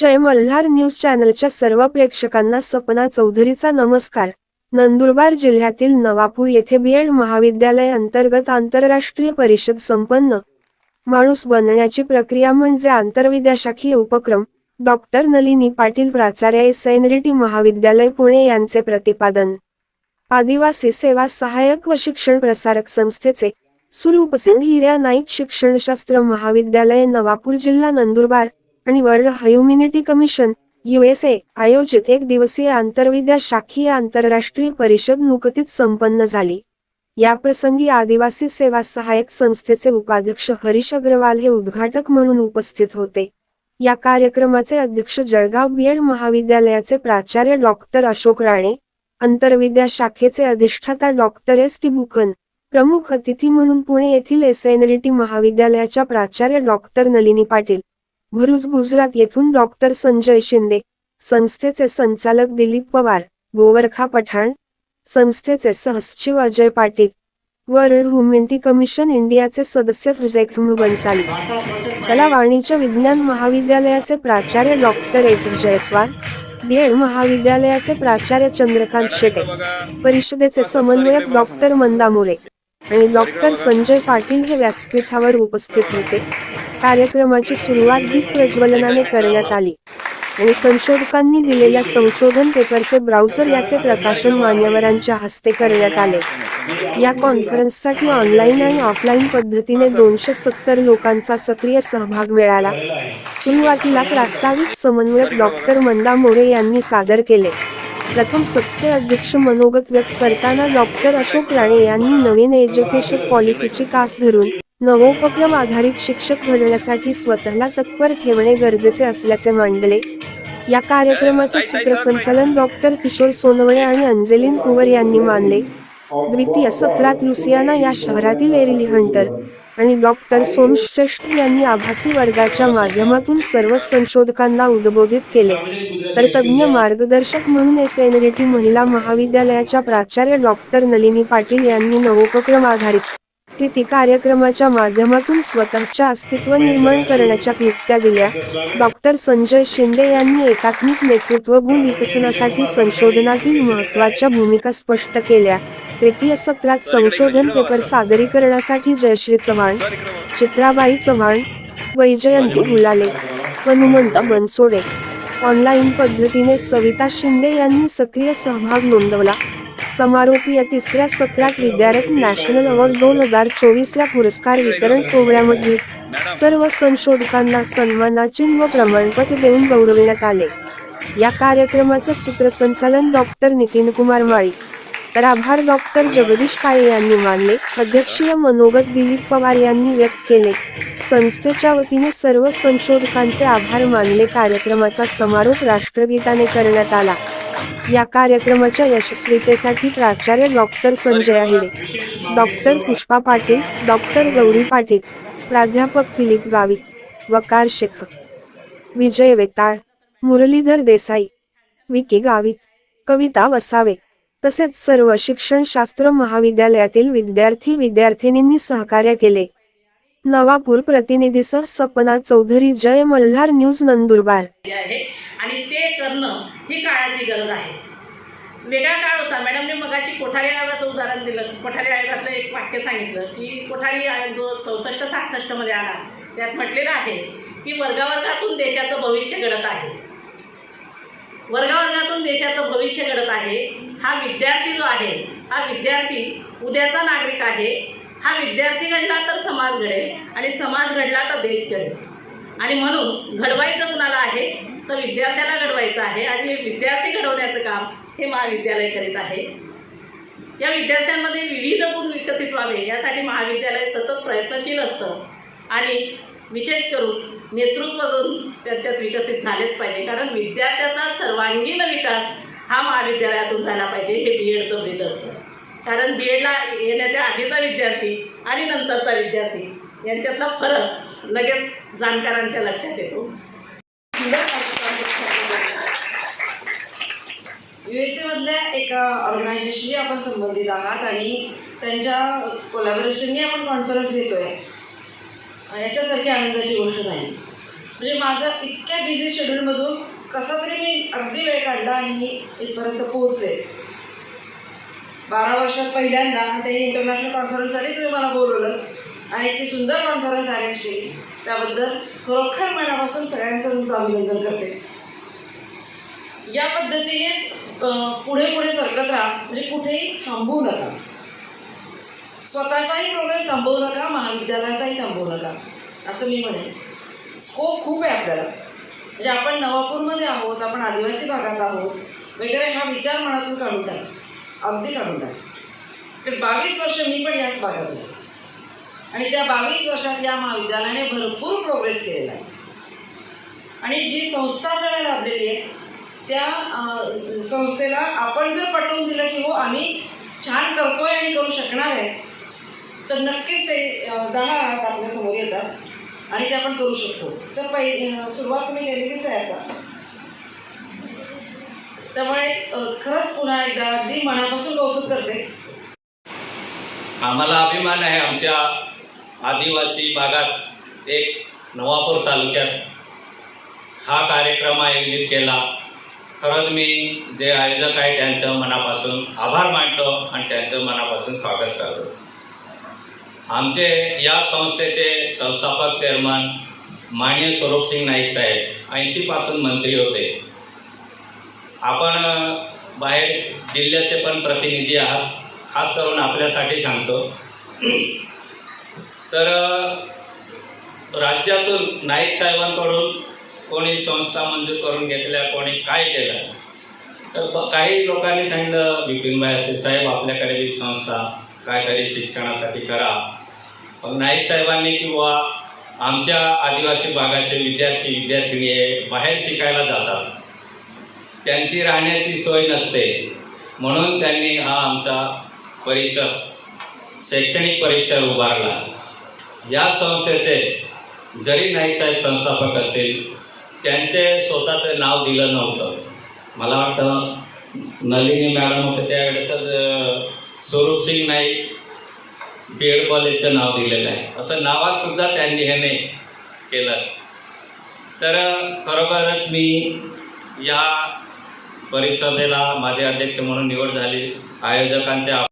जय Malhar news चॅनलच्या सर्व प्रेक्षकांना सपना चौधरीचा नमस्कार. नंदुरबार जिल्ह्यातील नवापूर येथे बीएड महाविद्यालय अंतर्गत आंतरराष्ट्रीय परिषद संपन्न. माणूस बनण्याची प्रक्रिया म्हणजे आंतरविद्याशाखीय उपक्रम. डॉक्टर नलिनी पाटील प्राचार्य एस एन डी टी महाविद्यालय पुणे यांचे प्रतिपादन. आदिवासी सेवा सहाय्यक व शिक्षण प्रसारक संस्थेचे सुरूपसिंग हिर्या नाईक शिक्षणशास्त्र महाविद्यालय नवापूर जिल्हा नंदुरबार. आणि वर्ल्ड ह्युमिनिटी कमिशन युएसए आयोजित एक दिवसीय आंतरविद्या शाखीय आंतरराष्ट्रीय परिषद नुकतीच संपन्न झाली. याप्रसंगी आदिवासी सेवा सहायक संस्थेचे उपाध्यक्ष हरीश अग्रवाल हे उद्घाटक म्हणून उपस्थित होते. या कार्यक्रमाचे अध्यक्ष जळगाव बीएड महाविद्यालयाचे प्राचार्य डॉक्टर अशोक राणे आंतरविद्या शाखेचे अधिष्ठाता डॉक्टर एस. टी. बुकन प्रमुख अतिथी म्हणून पुणे येथील एस एन डी टी महाविद्यालयाच्या प्राचार्य डॉक्टर नलिनी पाटील भरूच गुजरात येथून डॉक्टर संजय शिंदे संस्थेचे संचालक दिलीप पवार गोवरखा पठाण संस्थेचे सहसचिव Ajay Patil world humanity commission इंडियाचे सदस्य विजयखुम बनसाली कला वाणिज्य विज्ञान महाविद्यालयाचे प्राचार्य डॉक्टर एस जयस्वाल बीएड महाविद्यालयाचे प्राचार्य चंद्रकांत शेटे परिषदेचे समन्वयक डॉक्टर मंदा मोरे आणि डॉक्टर संजय पाटील हे व्यासपीठावर उपस्थित होते. कार्यक्रमाची सुरुवात दीप प्रज्वलनाने करण्यात आली. आणि संशोधकांनी दिलेल्या संशोधन पेपरचे ब्राउझर याचे प्रकाशन मान्यवरांच्या हस्ते करण्यात आले. या कॉन्फरन्ससाठी ऑनलाईन आणि ऑफलाईन पद्धतीने दोनशे सत्तर लोकांचा सक्रिय सहभाग मिळाला. सुरुवातीला प्रास्ताविक समन्वयक डॉक्टर मंदा मोरे यांनी सादर केले. प्रथम सत्चे अध्यक्ष मनोगत व्यक्त करताना डॉक्टर अशोक राणे यांनी नवीन एज्युकेशन पॉलिसीची कास धरून नवोपक्रम आधारित शिक्षक घडण्यासाठी स्वतःला तत्पर ठेवणे गरजेचे असल्याचे मांडले. या कार्यक्रमाचे सूत्रसंचालन डॉक्टर किशोर सोनवणे आणि अंजेलिन कुवर यांनी मानले. द्वितीय सत्रात लुसियाना या शहरातील एरिली हंटर आणि डॉक्टर सोमश्रेष्ठ यांनी आभासी वर्गाच्या माध्यमातून सर्व संशोधकांना उद्बोधित केले. तर तज्ज्ञ मार्गदर्शक म्हणून एस एन महिला महाविद्यालयाच्या प्राचार्य डॉक्टर नलिनी पाटील यांनी नवोपक्रम आधारित कृती कार्यक्रमाच्या माध्यमातून स्वतःच्या अस्तित्व निर्माण करण्याच्या क्लिप्त्या दिल्या. डॉक्टर संजय शिंदे यांनी एकात्मिक नेतृत्व गुण विकसनासाठी संशोधनातील महत्त्वाच्या भूमिका स्पष्ट केल्या. तृतीय सत्रात संशोधन पेपर सादरीकरणासाठी जयश्री चव्हाण चित्राबाई चव्हाण वैजयंती गुलाले हनुमंत बनसोडे. ऑनलाईन पद्धतीने सविता शिंदे यांनी सक्रिय सहभाग नोंदवला. समारोपीय तिसऱ्या सत्रात विद्यारथ नॅशनल अवॉर्ड दोन हजार चोवीस या पुरस्कार वितरण सोहळ्यामध्ये सर्व संशोधकांना सन्मानाचिन्ह व प्रमाणपत्र देऊन गौरविण्यात आले. या कार्यक्रमाचे सूत्रसंचालन डॉक्टर नितीन कुमार माळी तर आभार डॉक्टर जगदीश काळे यांनी मानले अध्यक्षीय मनोगत दिलीप पवार यांनी व्यक्त केले. संस्थेच्या वतीने सर्व संशोधकांचे आभार मानले. कार्यक्रमाचा समारोप राष्ट्रगीताने करण्यात आला. या कार्यक्रमाच्या यशस्वीतेसाठी प्राचार्य डॉक्टर संजय आहे डॉक्टर पुष्पा पाटील डॉक्टर गौरी पाटील प्राध्यापक फिलिप गावित वकार शेख विजय वेताळ मुरलीधर देसाई विकी गावित कविता वसावे तसेच सर्व शिक्षणशास्त्र महाविद्यालयातील विद्यार्थी विद्यार्थिनींनी सहकार्य केले. नवापूर प्रतिनिधीसह सपना चौधरी जय मल्हार न्यूज नंदुरबार. आणि ते करणं ही काळाची गरज आहे. वेगळा काळ होता. मॅडमने मगाशी कोठारी आयोगाचं उदाहरण दिलं. कोठारी आयोगातलं एक वाक्य सांगितलं की कोठारी आयोग जो चौसष्ट सहासष्टमध्ये आला त्यात म्हटलेलं आहे की वर्गावर्गातून देशाचं भविष्य घडत आहे. वर्गावर्गातून देशाचं भविष्य घडत आहे. हा विद्यार्थी जो आहे हा विद्यार्थी उद्याचा नागरिक आहे. हा विद्यार्थी घडला तर समाज घडेल आणि समाज घडला तर देश घडेल. आणि म्हणून घडवायचं कुणाला आहे? तर विद्यार्थ्याला घडवायचं आहे आणि हे विद्यार्थी घडवण्याचं काम हे महाविद्यालय करीत आहे. या विद्यार्थ्यांमध्ये विविध गुण विकसित व्हावे यासाठी महाविद्यालय सतत प्रयत्नशील असतं. आणि विशेष करून नेतृत्व गुण त्यांच्यात विकसित झालेच पाहिजे कारण विद्यार्थ्याचा सर्वांगीण विकास हा महाविद्यालयातून झाला पाहिजे हे बी एडचं ब्रीद असतं. कारण बी एडला येण्याच्या आधीचा विद्यार्थी आणि नंतरचा विद्यार्थी यांच्यातला फरक लगेच जाणकारांच्या लक्षात येतो. यू एस एमधल्या एका ऑर्गनायझेशनशी आपण संबंधित आहात आणि त्यांच्या कोलॅबोरेशननी आपण कॉन्फरन्स घेतोय. याच्यासारखी आनंदाची गोष्ट नाही. म्हणजे माझ्या इतक्या बिझी शेड्यूलमधून कसा तरी मी अगदी वेळ काढला आणि मी इथपर्यंत पोहोचले. बारा वर्षात पहिल्यांदा ते इंटरनॅशनल कॉन्फरन्ससाठी तुम्ही मला बोलवलं आणि इतकी सुंदर कॉन्फरन्स अरेंज केली. त्याबद्दल खरोखर मनापासून सगळ्यांचं तुमचं अभिनंदन करते. या पद्धतीनेच पुढे पुढे सरकत राहा. म्हणजे कुठेही थांबवू नका. स्वतःचाही प्रोग्रेस थांबवू नका महाविद्यालयाचाही थांबवू नका. असं मी म्हणेन. स्कोप खूप आहे आपल्याला. म्हणजे आपण नवापूरमध्ये आहोत आपण आदिवासी भागात आहोत वगैरे हा विचार मनातून काढून टाक. अगदी काढून टाक. तर बावीस वर्ष मी पण याच भागात आहे. आणि त्या बावीस वर्षात या महाविद्यालयाने भरपूर प्रोग्रेस केलेला आहे. आणि जी संस्था आपल्याला लाभलेली आहे त्या संस्थेला आपण जर पटवून दिलं की हो आम्ही छान करतोय आणि करू शकणार आहे तर नक्कीच ते दहा हात आपल्यासमोर येतात आणि ते आपण करू शकतो. तर पहि सुरुवात तुम्ही केलेलीच आहे आता. त्यामुळे खरंच पुन्हा एकदा अगदी मनापासून कौतुक करते. आम्हाला अभिमान आहे आमच्या आदिवासी भागात एक नवापूर तालुक्यात हा कार्यक्रम आयोजित केला. खरंच मी जे आयोजक आहे त्यांचं मनापासून आभार मानतो आणि त्यांचं मनापासून स्वागत करतो. आमचे या संस्थेचे संस्थापक चेअरमन मान्य स्वरूपसिंग नाईक साहेब ऐंशीपासून मंत्री होते. आपण बाहेर जिल्ह्याचे पण प्रतिनिधी आहात खास करून आपल्यासाठी सांगतो. तर राज्यातून नाईक साहेबांकडून कोणी संस्था मंजूर करून घेतल्या कोणी काय केलं? तर ब- काही लोकांनी सांगितलं बिपिनबाई असतील साहेब आपल्याकडे बी संस्था काहीतरी शिक्षणासाठी करा. मग नाईक साहेबांनी किंवा आमच्या आदिवासी भागाचे विद्यार्थी विद्यार्थिनी हे बाहेर शिकायला जातात. त्यांची राहण्याची सोय नसते. म्हणून त्यांनी हा आमचा परिसर शैक्षणिक परिसर उभारला. या संस्थेचे जरी नाईक साहेब संस्थापक असतील त्यांचे स्वतःचं नाव दिलं नव्हतं. मला वाटतं नलिनी मॅडम होते त्यावेळेसच स्वरूप स्वरूपसिंग नाईक बी एड कॉलेजचं नाव दिलेलं आहे. असं नावात सुद्धा त्यांनी हे नाही केलं. तर खरोखरच मी या परिषदेला माझे अध्यक्ष म्हणून निवड झाली. आयोजकांचे आभार.